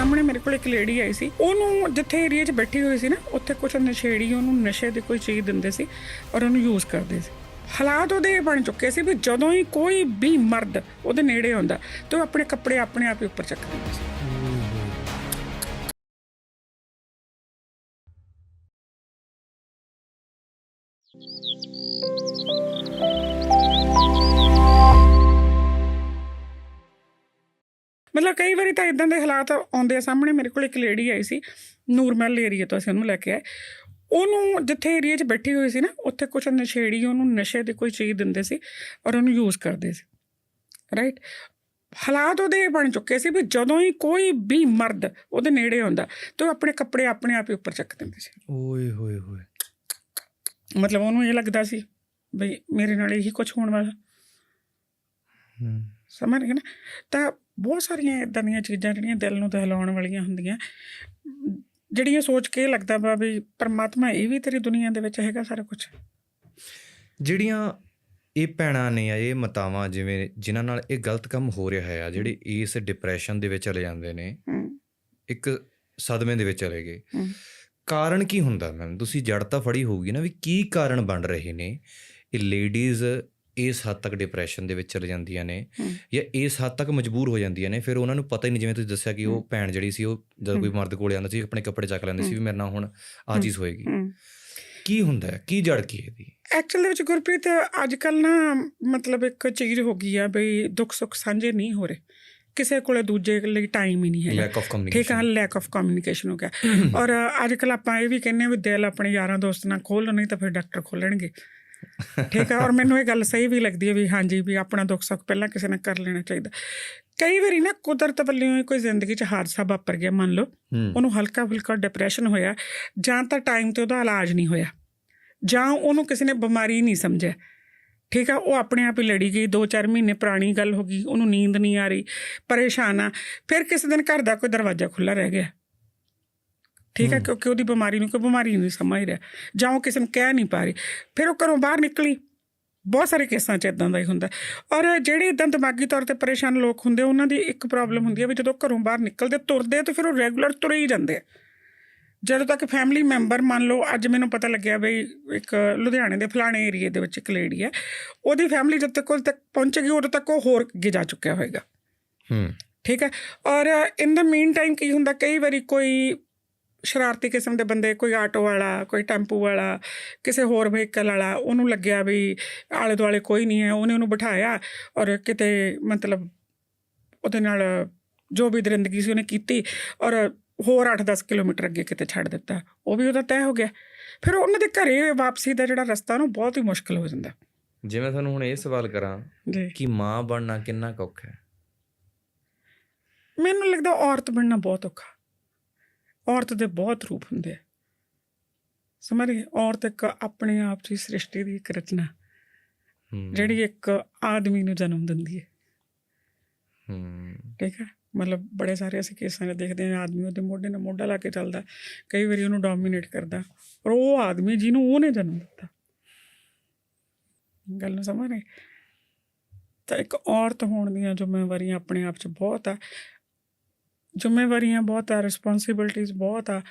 ਸਾਹਮਣੇ ਮੇਰੇ ਕੋਲ ਇੱਕ ਲੇਡੀ ਆਈ ਸੀ। ਉਹਨੂੰ ਜਿੱਥੇ ਏਰੀਆ 'ਚ ਬੈਠੀ ਹੋਈ ਸੀ ਨਾ, ਉੱਥੇ ਕੁਝ ਨਸ਼ੇੜੀ ਉਹਨੂੰ ਨਸ਼ੇ ਦੀ ਕੋਈ ਚੀਜ਼ ਦਿੰਦੇ ਸੀ ਔਰ ਉਹਨੂੰ ਯੂਜ਼ ਕਰਦੇ ਸੀ। ਹਾਲਾਤ ਉਹਦੇ ਬਣ ਚੁੱਕੇ ਸੀ ਵੀ ਜਦੋਂ ਹੀ ਕੋਈ ਵੀ ਮਰਦ ਉਹਦੇ ਨੇੜੇ ਆਉਂਦਾ ਤੇ ਉਹ ਆਪਣੇ ਕੱਪੜੇ ਆਪਣੇ ਆਪ ਹੀ ਉੱਪਰ ਚੱਕ ਦਿੰਦਾ ਸੀ। ਮਤਲਬ ਕਈ ਵਾਰੀ ਤਾਂ ਇਦਾਂ ਦੇ ਹਾਲਾਤ ਆਉਂਦੇ ਆ ਸਾਹਮਣੇ ਮੇਰੇ ਕੋਲ ਇੱਕ ਲੇਡੀ ਆਈ ਸੀ ਨੂਰਮਹਿਲ ਏਰੀਆ ਤੋਂ ਅਸੀਂ ਉਹਨੂੰ ਲੈ ਕੇ ਆਏ। ਉਹਨੂੰ ਜਿੱਥੇ ਏਰੀਆ 'ਚ ਬੈਠੀ ਹੋਈ ਸੀ ਨਾ ਉੱਥੇ ਕੁਝ ਨਸ਼ੇੜੀ ਉਹਨੂੰ ਨਸ਼ੇ ਦੀ ਕੋਈ ਚੀਜ਼ ਦਿੰਦੇ ਸੀ ਔਰ ਉਹਨੂੰ ਯੂਜ਼ ਕਰਦੇ ਸੀ ਰਾਈਟ ਹਾਲਾਤ ਉਹਦੇ ਬਣ ਚੁੱਕੇ ਸੀ ਵੀ ਜਦੋਂ ਹੀ ਕੋਈ ਵੀ ਮਰਦ ਉਹਦੇ ਨੇੜੇ ਆਉਂਦਾ ਤੇ ਉਹ ਆਪਣੇ ਕੱਪੜੇ ਆਪਣੇ ਆਪ ਹੀ ਉੱਪਰ ਚੱਕ ਦਿੰਦੇ ਸੀ। ਓਏ ਹੋਏ ਹੋਏ। ਮਤਲਬ ਉਹਨੂੰ ਇਹ ਲੱਗਦਾ ਸੀ ਬਈ ਮੇਰੇ ਨਾਲ ਇਹੀ ਕੁਝ ਹੋਣ ਵਾਲਾ। ਹੂੰ। ਸਮਝ ਗਏ ਨਾ? ਤਾਂ ਬਹੁਤ ਸਾਰੀਆਂ ਇਦਾਂ ਦੀਆਂ ਚੀਜ਼ਾਂ ਜਿਹੜੀਆਂ ਦਿਲ ਨੂੰ ਦਹਿਲਾਉਣ ਵਾਲੀਆਂ ਹੁੰਦੀਆਂ। ਜਿਹੜੀਆਂ ਸੋਚ ਕੇ ਲੱਗਦਾ ਵਾ ਵੀ ਪਰਮਾਤਮਾ ਇਹ ਵੀ ਤੇਰੀ ਦੁਨੀਆ ਦੇ ਵਿੱਚ ਹੈਗਾ ਸਾਰਾ ਕੁਝ ਜਿਹੜੀਆਂ ਇਹ ਭੈਣਾਂ ਨੇ ਆ ਇਹ ਮਤਾਵਾਂ ਜਿਵੇਂ ਜਿਨ੍ਹਾਂ ਨਾਲ ਇਹ ਗਲਤ ਕੰਮ ਹੋ ਰਿਹਾ ਹੈ ਆ ਜਿਹੜੇ ਇਸ ਡਿਪਰੈਸ਼ਨ ਦੇ ਵਿੱਚ ਚਲੇ ਜਾਂਦੇ ਨੇ ਇੱਕ ਸਦਮੇ ਦੇ ਵਿੱਚ ਚਲੇ ਗਏ। ਕਾਰਨ ਕੀ ਹੁੰਦਾ ਮੈਮ? ਤੁਸੀਂ ਜੜ ਤਾਂ ਫੜੀ ਹੋਊਗੀ ਨਾ ਵੀ ਕੀ ਕਾਰਨ ਬਣ ਰਹੇ ਨੇ? ਇਹ ਲੇਡੀਜ਼ ਇਸ ਹੱਦ ਤੱਕ ਡਿਪਰੈਸ਼ਨ ਦੇ ਵਿੱਚ ਚਲੇ ਜਾਂਦੀਆਂ ਨੇ ਹੂੰ। ਜਾਂ ਇਸ ਹੱਦ ਤੱਕ ਮਜਬੂਰ ਹੋ ਜਾਂਦੀਆਂ ਨੇ ਫਿਰ ਉਹਨਾਂ ਨੂੰ ਪਤਾ ਹੀ ਨਹੀਂ ਜਿਵੇਂ ਤੁਸੀਂ ਦੱਸਿਆ ਕਿ ਉਹ ਹੂੰ। ਭੈਣ ਜਿਹੜੀ ਸੀ ਉਹ ਜਦੋਂ ਕੋਈ ਹੂੰ। ਮਰਦ ਕੋਲੇ ਆਉਂਦਾ ਸੀ ਆਪਣੇ ਕੱਪੜੇ ਚੱਕ ਲੈਂਦੀ ਸੀ ਵੀ ਮੇਰੇ ਨਾਲ ਹੁਣ ਆ ਹੂੰ। ਚੀਜ਼ ਹੋਏਗੀ ਕੀ ਹੁੰਦਾ ਹੈ? ਕੀ ਜੜ ਕੀ ਹੈ ਇਹਦੀ? ਐਕਚੁਅਲ ਵਿੱਚ ਗੁਰਪ੍ਰੀਤ ਅੱਜ ਕੱਲ ਨਾ ਮਤਲਬ ਇੱਕ ਚੀਜ਼ ਹੋ ਗਈ ਆ ਬਈ ਦੁੱਖ ਸੁੱਖ ਸਾਂਝੇ ਨਹੀਂ ਹੋ ਰਹੇ। ਕਿਸੇ ਕੋਲੇ ਦੂਜੇ ਲਈ ਟਾਈਮ ਹੀ ਨਹੀਂ ਲੈਕ ਆਫ ਠੀਕ ਕਮਿਊਨੀਕੇਸ਼ਨ ਲੈਕ ਆਫ ਕਮਿਊਨੀਕੇਸ਼ਨ ਹੋ ਗਿਆ। ਔਰ ਅੱਜ ਕੱਲ ਆਪਾਂ ਇਹ ਵੀ ਕਹਿੰਦੇ ਆ ਵੀ ਦਿਲ ਆਪਣੇ ਯਾਰਾਂ ਦੋਸਤ ਨਾਲ ਖੋਲ੍ਹ ਨਹੀਂ ਤਾਂ ਫਿਰ ਡਾਕਟਰ ਖੋਲਣਗੇ ਠੀਕ ਆ ਔਰ ਮੈਨੂੰ ਇਹ ਗੱਲ ਸਹੀ ਵੀ ਲੱਗਦੀ ਹੈ ਵੀ ਹਾਂਜੀ ਵੀ ਆਪਣਾ ਦੁੱਖ ਸੁੱਖ ਪਹਿਲਾਂ ਕਿਸੇ ਨਾਲ ਕਰ ਲੈਣਾ ਚਾਹੀਦਾ। ਕਈ ਵਾਰੀ ਨਾ ਕੁਦਰਤ ਵੱਲੋਂ ਹੀ ਕੋਈ ਜ਼ਿੰਦਗੀ 'ਚ ਹਾਦਸਾ ਵਾਪਰ ਗਿਆ ਮੰਨ ਲਓ ਹੂੰ। ਉਹਨੂੰ ਹਲਕਾ ਫੁਲਕਾ ਡਿਪਰੈਸ਼ਨ ਹੋਇਆ ਜਾਂ ਤਾਂ ਟਾਈਮ ਤੇ ਉਹਦਾ ਇਲਾਜ ਨਹੀਂ ਹੋਇਆ ਜਾਂ ਉਹਨੂੰ ਕਿਸੇ ਨੇ ਬਿਮਾਰੀ ਨਹੀਂ ਸਮਝਿਆ। ਠੀਕ ਆ ਉਹ ਆਪਣੇ ਆਪ ਹੀ ਲੜੀ ਗਈ 2-4 ਮਹੀਨੇ ਪੁਰਾਣੀ ਗੱਲ ਹੋ ਗਈ ਉਹਨੂੰ ਨੀਂਦ ਨਹੀਂ ਆ ਰਹੀ ਪਰੇਸ਼ਾਨ ਆ ਫਿਰ ਕਿਸੇ ਦਿਨ ਘਰ ਦਾ ਕੋਈ ਦਰਵਾਜ਼ਾ ਖੁੱਲਾ ਰਹਿ ਗਿਆ। ਠੀਕ ਹੂੰ। ਕਿਉਂਕਿ ਉਹਦੀ ਬਿਮਾਰੀ ਨੂੰ ਕੋਈ ਬਿਮਾਰੀ ਨਹੀਂ ਸਮਝ ਰਿਹਾ ਜਾਂ ਉਹ ਕਿਸੇ ਨੂੰ ਕਹਿ ਨਹੀਂ ਪਾ ਰਹੀ। ਫਿਰ ਉਹ ਘਰੋਂ ਬਾਹਰ ਨਿਕਲੀ। ਬਹੁਤ ਸਾਰੇ ਕੇਸਾਂ 'ਚ ਇਦਾਂ ਦਾ ਹੀ ਹੁੰਦਾ। ਔਰ ਜਿਹੜੇ ਇਦਾਂ ਦਿਮਾਗੀ ਤੌਰ ਤੇ ਪਰੇਸ਼ਾਨ ਲੋਕ ਹੁੰਦੇ ਉਹਨਾਂ ਦੀ ਇੱਕ ਪ੍ਰੋਬਲਮ ਹੁੰਦੀ ਹੈ ਵੀ ਜਦੋਂ ਘਰੋਂ ਬਾਹਰ ਨਿਕਲਦੇ ਤੁਰਦੇ ਤੇ ਫਿਰ ਉਹ ਰੈਗੂਲਰ ਤੁਰੇ ਹੀ ਜਾਂਦੇ ਆ। ਜਦੋਂ ਤੱਕ ਫੈਮਿਲੀ ਮੈਂਬਰ ਮੰਨ ਲਓ ਅੱਜ ਮੈਨੂੰ ਪਤਾ ਲੱਗਿਆ ਬਈ ਇੱਕ ਲੁਧਿਆਣੇ ਦੇ ਫਲਾਣੇ ਏਰੀਏ ਦੇ ਵਿੱਚ ਇੱਕ ਲੇਡੀ ਹੈ। ਉਹਦੀ ਫੈਮਿਲੀ ਜਦ ਤੱਕ ਉਹਦੇ ਤੱਕ ਪਹੁੰਚੇਗੀ ਉਦੋਂ ਤੱਕ ਉਹ ਹੋਰ ਅੱਗੇ ਜਾ ਚੁੱਕਿਆ ਹੋਏਗਾ। ਹੂੰ। ਠੀਕ ਹੈ। ਔਰ ਇਨ ਦਾ ਮੀਨ ਟਾਈਮ ਕੀ ਹੁੰਦਾ ਕਈ ਵਾਰੀ ਕੋਈ ਸ਼ਰਾਰਤੀ ਕਿਸਮ ਦੇ ਬੰਦੇ ਕੋਈ ਆਟੋ ਵਾਲਾ ਕੋਈ ਟੈਂਪੂ ਵਾਲਾ ਕਿਸੇ ਹੋਰ ਵਹੀਕਲ ਵਾਲਾ ਉਹਨੂੰ ਲੱਗਿਆ ਵੀ ਆਲੇ ਦੁਆਲੇ ਕੋਈ ਨਹੀਂ ਹੈ ਉਹਨੇ ਉਹਨੂੰ ਬਿਠਾਇਆ ਔਰ ਕਿਤੇ ਮਤਲਬ ਉਹਦੇ ਨਾਲ ਜੋ ਵੀ ਦਰਿੰਦਗੀ ਸੀ ਉਹਨੇ ਕੀਤੀ ਔਰ ਹੋਰ 8-10 ਕਿਲੋਮੀਟਰ ਅੱਗੇ ਕਿਤੇ ਛੱਡ ਦਿੱਤਾ। ਉਹ ਵੀ ਉਹਦਾ ਤੈਅ ਹੋ ਗਿਆ। ਫਿਰ ਉਹਨਾਂ ਦੇ ਘਰੇ ਵਾਪਸੀ ਦਾ ਜਿਹੜਾ ਰਸਤਾ ਉਹਨੂੰ ਬਹੁਤ ਹੀ ਮੁਸ਼ਕਲ ਹੋ ਜਾਂਦਾ। ਜੇ ਮੈਂ ਤੁਹਾਨੂੰ ਹੁਣ ਇਹ ਸਵਾਲ ਕਰਾਂ ਜੀ। ਕਿ ਮਾਂ ਬਣਨਾ ਕਿੰਨਾ ਔਖਾ ਹੈ? ਮੈਨੂੰ ਲੱਗਦਾ ਔਰਤ ਬਣਨਾ ਬਹੁਤ ਔਖਾ। ਔਰਤ ਦੇ ਬਹੁਤ ਰੂਪ ਹੁੰਦੇ ਆ। ਸਮਝ ਗਏ? ਔਰਤ ਇੱਕ ਆਪਣੇ ਆਪ ਹੀ ਸ੍ਰਿਸ਼ਟੀ ਦੀ ਇੱਕ ਰਚਨਾ। ਜਿਹੜੀ ਇੱਕ ਆਦਮੀ ਨੂੰ ਜਨਮ ਦਿੰਦੀ ਹੈ। ਹੂੰ। ਠੀਕ ਹੈ? ਮਤਲਬ ਬੜੇ ਸਾਰੇ ਅਸੀਂ ਕੇਸਾਂ 'ਚ ਦੇਖਦੇ ਹਾਂ ਆਦਮੀ ਉਹਦੇ ਮੋਢੇ ਨਾਲ ਮੋਢਾ ਲਾ ਕੇ ਚੱਲਦਾ ਕਈ ਵਾਰੀ ਉਹਨੂੰ ਡੋਮੀਨੇਟ ਕਰਦਾ ਪਰ ਉਹ ਆਦਮੀ ਜਿਹਨੂੰ ਉਹਨੇ ਜਨਮ ਦਿੱਤਾ। ਗੱਲ ਨੂੰ ਸਮਝ ਰਹੇ? ਤਾਂ ਇੱਕ ਔਰਤ ਹੋਣ ਦੀਆਂ ਜ਼ਿੰਮੇਵਾਰੀਆਂ ਆਪਣੇ ਆਪ 'ਚ ਬਹੁਤ ਆ ਜ਼ਿੰਮੇਵਾਰੀਆਂ ਬਹੁਤ ਆ ਰਿਸਪੌਂਸਿਬਿਲਟੀਆਂ ਬਹੁਤ ਆ।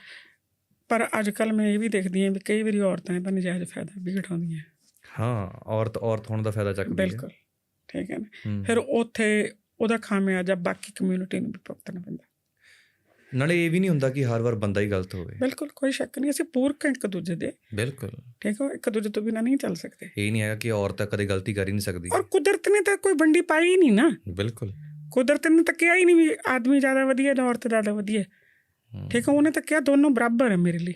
ਪਰ ਅੱਜ ਕੱਲ ਮੈਂ ਇਹ ਵੀ ਦੇਖਦੀ ਹਾਂ ਵੀ ਕਈ ਵਾਰੀ ਔਰਤਾਂ ਇਹਦਾ ਨਜਾਇਜ਼ ਫਾਇਦਾ ਵੀ ਉਠਾਉਂਦੀਆਂ। ਹਾਂ ਔਰਤ ਔਰਤ ਹੋਣ ਦਾ ਫਾਇਦਾ ਚੱਕਦੀ ਹੈ। ਬਿਲਕੁਲ ਠੀਕ ਹੈ ਨਾ। ਫਿਰ ਉੱਥੇ ਉਹਦਾ ਖਾਮਿਆਜਾ ਬਾਕੀ ਕਮਿਊਨਿਟੀ ਨੂੰ ਵੀ ਭੁਗਤਣਾ ਪੈਂਦਾ। ਨਾਲੇ ਇਹ ਵੀ ਨਹੀਂ ਹੁੰਦਾ ਕਿ ਹਰ ਵਾਰ ਬੰਦਾ ਹੀ ਗਲਤ ਹੋਵੇ। ਬਿਲਕੁਲ ਕੋਈ ਸ਼ੱਕ ਨਹੀਂ ਅਸੀਂ ਪੂਰਕ ਇੱਕ ਦੂਜੇ ਦੇ। ਬਿਲਕੁਲ। ਠੀਕ ਹੈ ਇੱਕ ਦੂਜੇ ਤੋਂ ਬਿਨਾਂ ਨਹੀਂ ਚੱਲ ਸਕਦੇ। ਇਹ ਨਹੀਂ ਹੈਗਾ ਕਿ ਔਰਤ ਕਦੇ ਗਲਤੀ ਕਰ ਹੀ ਨਹੀਂ ਸਕਦੀ। ਔਰ ਕੁਦਰਤ ਨੇ ਤਾਂ ਕੋਈ ਵੰਡੀ ਪਾਈ ਹੀ ਨਹੀਂ ਨਾ। ਬਿਲਕੁਲ। ਕੁਦਰਤ ਨੇ ਤਾਂ ਕਿਹਾ ਹੀ ਨਹੀਂ ਵੀ ਆਦਮੀ ਜ਼ਿਆਦਾ ਵਧੀਆ ਜਾਂ ਔਰਤ ਜ਼ਿਆਦਾ ਵਧੀਆ। ਠੀਕ ਹੈ ਉਹਨੇ ਤਾਂ ਕਿਹਾ ਦੋਨੋਂ ਬਰਾਬਰ ਹੈ ਮੇਰੇ ਲਈ।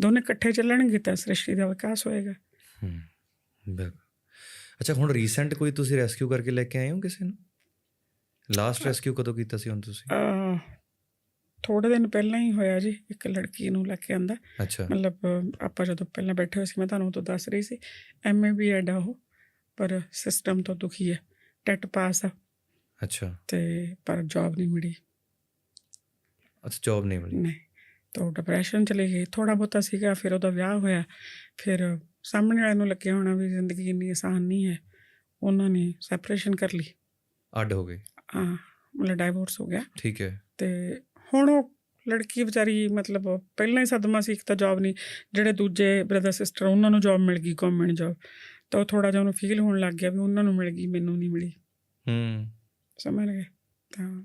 ਦੋਨੇ ਇਕੱਠੇ ਚੱਲਣਗੇ ਤਾਂ ਸ੍ਰਿਸ਼ਟੀ ਦਾ ਵਿਕਾਸ ਹੋਏਗਾ। ਹੂੰ ਬਿਲਕੁਲ। ਅੱਛਾ ਹੁਣ ਰੀਸੈਂਟ ਕੋਈ ਤੁਸੀਂ ਰੈਸਕਿਊ ਕਰਕੇ ਲੈ ਕੇ ਆਏ ਹੋ ਕਿਸੇ ਨੂੰ? ਲਾਸਟ ਰੈਸਕਿਊ ਕਦੋਂ ਕੀਤਾ ਸੀ ਹੁਣ ਤੁਸੀਂ? ਥੋੜੇ ਦਿਨ ਪਹਿਲਾਂ ਹੀ ਹੋਇਆ ਜੀ ਇੱਕ ਲੜਕੀ ਨੂੰ ਲੈ ਕੇ ਆਂਦਾ। ਮਤਲਬ ਆਪਾਂ ਜਦੋਂ ਪਹਿਲਾਂ ਬੈਠੇ ਹੋਏ ਸੀ ਮੈਂ ਤੁਹਾਨੂੰ ਉਦੋਂ ਦੱਸ ਰਹੀ ਸੀ ਐਮਏ ਵੀ ਐਡ ਉਹ ਪਰ ਸਿਸਟਮ ਤੋਂ ਦੁਖੀ ਹੈ ਟੈਟ ਪਾਸ ਆ। ਅੱਛਾ। ਤੇ ਪਰ ਜੌਬ ਨਹੀਂ ਮਿਲੀ। ਅੱਛਾ ਜੌਬ ਨਹੀਂ ਮਿਲੀ। ਨਹੀਂ ਤਾਂ ਡਿਪਰੈਸ਼ਨ ਚਲੇ ਗਏ। ਥੋੜਾ ਬਹੁਤਾ ਸੀਗਾ ਫਿਰ ਉਹਦਾ ਵਿਆਹ ਹੋਇਆ। ਫਿਰ ਸਾਹਮਣੇ ਵਾਲਿਆਂ ਨੂੰ ਲੱਗਿਆ ਹੋਣਾ ਵੀ ਜ਼ਿੰਦਗੀ ਇੰਨੀ ਆਸਾਨ ਨਹੀਂ ਹੈ। ਉਹਨਾਂ ਨੇ ਸੈਪਰੇਸ਼ਨ ਕਰ ਲਈ। ਅੱਡ ਹੋ ਗਏ। ਹਾਂ ਮਤਲਬ ਡਾਈਵੋਰਸ ਹੋ ਗਿਆ। ਠੀਕ ਹੈ। ਤੇ ਹੁਣ ਉਹ ਲੜਕੀ ਵਿਚਾਰੀ ਮਤਲਬ ਪਹਿਲਾਂ ਹੀ ਸਦਮਾ ਸੀ ਇੱਕ ਤਾਂ ਜੌਬ ਨਹੀਂ। ਜਿਹੜੇ ਦੂਜੇ ਬ੍ਰਦਰ ਸਿਸਟਰ ਉਹਨਾਂ ਨੂੰ ਜੌਬ ਮਿਲ ਗਈ ਗਵਰਨਮੈਂਟ ਜੌਬ ਤਾਂ ਉਹ ਥੋੜਾ ਜਿਹਾ ਉਹਨੂੰ ਫੀਲ ਹੋਣ ਲੱਗ ਗਿਆ ਵੀ ਉਹਨਾਂ ਨੂੰ ਮਿਲ ਗਈ ਮੈਨੂੰ ਨਹੀਂ ਮਿਲੀ। ਹੂੰ। ਸਮਝ ਗਏ? ਤਾਂ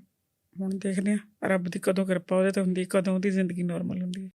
ਹੁਣ ਦੇਖਦੇ ਆ ਰੱਬ ਦੀ ਕਦੋਂ ਕਿਰਪਾ ਉਹਦੇ ਤੇ ਹੁੰਦੀ, ਕਦੋਂ ਉਹਦੀ ਜ਼ਿੰਦਗੀ ਨਾਰਮਲ ਹੁੰਦੀ ਹੈ।